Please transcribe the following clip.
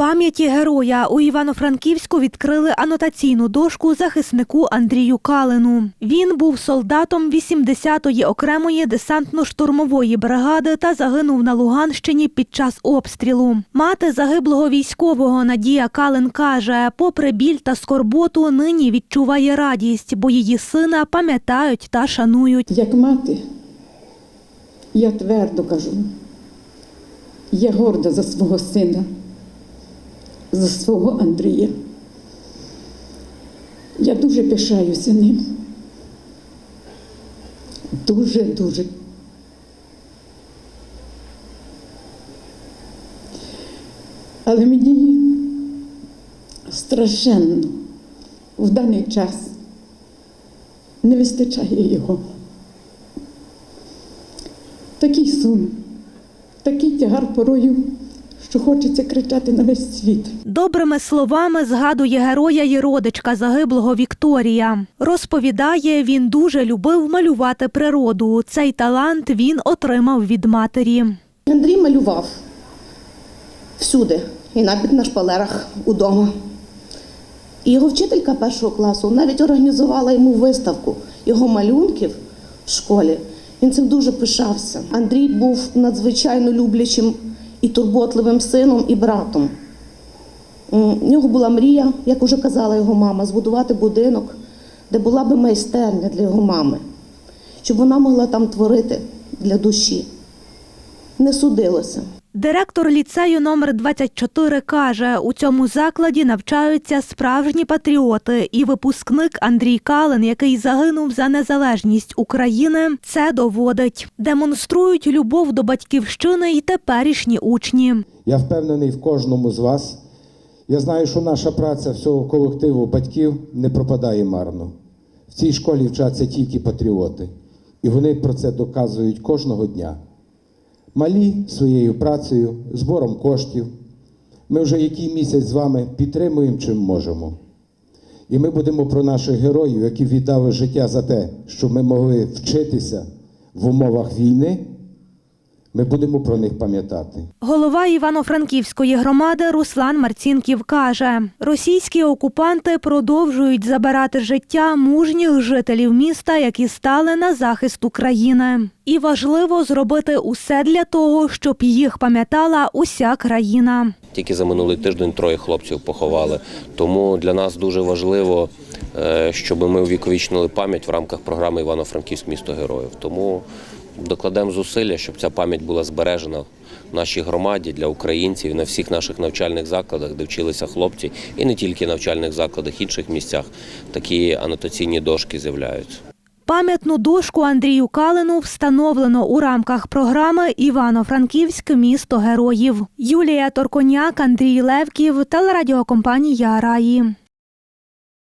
пам'яті героя у Івано-Франківську відкрили анотаційну дошку захиснику Андрію Калину. Він був солдатом 80-ї окремої десантно-штурмової бригади та загинув на Луганщині під час обстрілу. Мати загиблого військового Надія Калин каже, попри біль та скорботу, нині відчуває радість, бо її сина пам'ятають та шанують. Як мати, я твердо кажу, я горда за свого сина, за свого Андрія. Я дуже пишаюся ним. Дуже, дуже. Але мені страшенно в даний час не вистачає його. Такий сум, такий тягар порою, що хочеться кричати на весь світ. Добрими словами згадує героя і родичка загиблого Вікторія. Розповідає, він дуже любив малювати природу. Цей талант він отримав від матері. Андрій малював всюди, і навіть на шпалерах удома. І його вчителька першого класу навіть організувала йому виставку його малюнків в школі. Він цим дуже пишався. Андрій був надзвичайно люблячим і турботливим сином і братом. У нього була мрія, як уже казала його мама, збудувати будинок, де була би майстерня для його мами, щоб вона могла там творити для душі. Не судилося. Директор ліцею номер 24 каже, у цьому закладі навчаються справжні патріоти, і випускник Андрій Калин, який загинув за незалежність України, це доводить. Демонструють любов до батьківщини й теперішні учні. Я впевнений в кожному з вас. Я знаю, що наша праця всього колективу батьків не пропадає марно. В цій школі вчаться тільки патріоти, і вони про це доказують кожного дня. Малі своєю працею, збором коштів. Ми вже який місяць з вами підтримуємо чим можемо. І ми будемо про наших героїв, які віддали життя за те, щоб ми могли вчитися в умовах війни. Ми будемо про них пам'ятати. Голова Івано-Франківської громади Руслан Марцінків каже: російські окупанти продовжують забирати життя мужніх жителів міста, які стали на захист України. І важливо зробити усе для того, щоб їх пам'ятала уся країна. Тільки за минулий тиждень троє хлопців поховали. Тому для нас дуже важливо, е, щоб ми увіковічнили пам'ять в рамках програми Івано-Франківськ місто героїв. Тому докладемо зусилля, щоб ця пам'ять була збережена в нашій громаді для українців на всіх наших навчальних закладах, де вчилися хлопці, і не тільки навчальних закладах, інших місцях такі анотаційні дошки з'являються. Пам'ятну дошку Андрію Калину встановлено у рамках програми Івано-Франківськ місто героїв. Юлія Торконяк, Андрій Левків, телерадіокомпанія Раї.